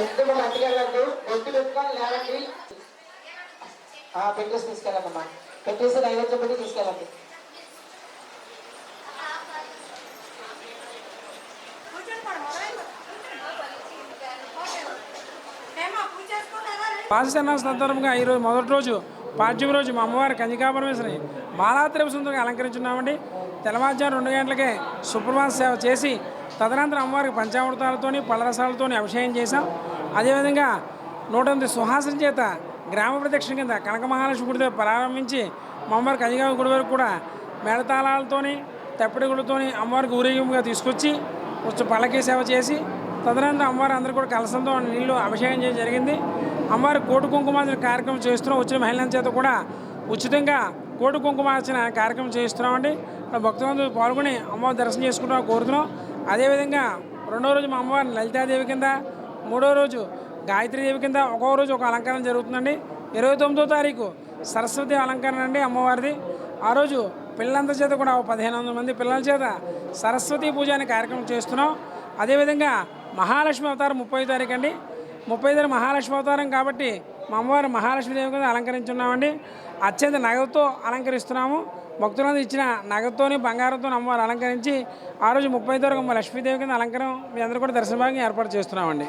ఎందుకు మట్టికెళ్ళద్దు ఒత్తి పెట్టుకొని లేవండి. పెట్టేసి తీసుకెళ్ళండి అమ్మా. పెట్టేసి నైవేద్యం పెట్టి తీసుకెళ్ళండి. పాశన సందర్భంగా ఈరోజు మొదటి రోజు పాడ్యం రోజు మా అమ్మవారి కంజికాపరమేశ్వరి మాలాత్రి సుందరంగా అలంకరించున్నామండి. తెల్లవారుజాము రెండు గంటలకే సుప్రభాత సేవ చేసి తదనంతరం అమ్మవారికి పంచామృతాలతోని పళ్ళరసాలతోని అభిషేకం చేశాం. అదేవిధంగా నూట ఎనిమిది సుహాసన చేత గ్రామ ప్రదక్షిణ కింద కనక మహాలక్ష్మి గుడి ప్రారంభించి మా అమ్మవారి కంజికామ గుడి వరకు కూడా మేళతాళాలతోని తెప్పటి గుడితోని అమ్మవారికి ఊరేగింపుగా తీసుకొచ్చి కొంచెం పల్లకి సేవ చేసి తదనంతరం అమ్మవారు అందరూ కూడా కలసంతో నీళ్ళు అభిషేకం చేయడం జరిగింది. అమ్మవారి కోటి కుంకుమార్చన కార్యక్రమం చేస్తున్నాం. వచ్చిన మహిళల చేత కూడా ఉచితంగా కోటి కుంకుమార్చన కార్యక్రమం చేస్తున్నామండి భక్తులందరూ పాల్గొని అమ్మవారి దర్శనం చేసుకుంటాం కోరుతున్నాం. అదేవిధంగా రెండో రోజు మా అమ్మవారిని లలితాదేవి కింద మూడో రోజు గాయత్రీదేవి కింద ఒక్కో రోజు ఒక అలంకరణ జరుగుతుందండి. ఇరవై తొమ్మిదో తారీఖు సరస్వతి అలంకరణ అండి అమ్మవారిది. ఆ రోజు పిల్లలందరి చేత కూడా ఒక పదిహేను వందల మంది పిల్లల చేత సరస్వతి పూజ అనే కార్యక్రమం చేస్తున్నాం. అదేవిధంగా మహాలక్ష్మి అవతారం ముప్పై తారీఖు అండి. ముప్పై తారీఖు మహాలక్ష్మి అవతారం కాబట్టి మా అమ్మవారు మహాలక్ష్మీదేవి కింద అలంకరించున్నామండి. అత్యంత నగదుతో అలంకరిస్తున్నాము. భక్తులందరూ ఇచ్చిన నగదుతోని బంగారంతో అమ్మవారు అలంకరించి ఆ రోజు ముప్పై తారీఖు లక్ష్మీదేవి కింద అలంకరం మీ అందరూ కూడా దర్శనభాగం ఏర్పాటు చేస్తున్నామండి.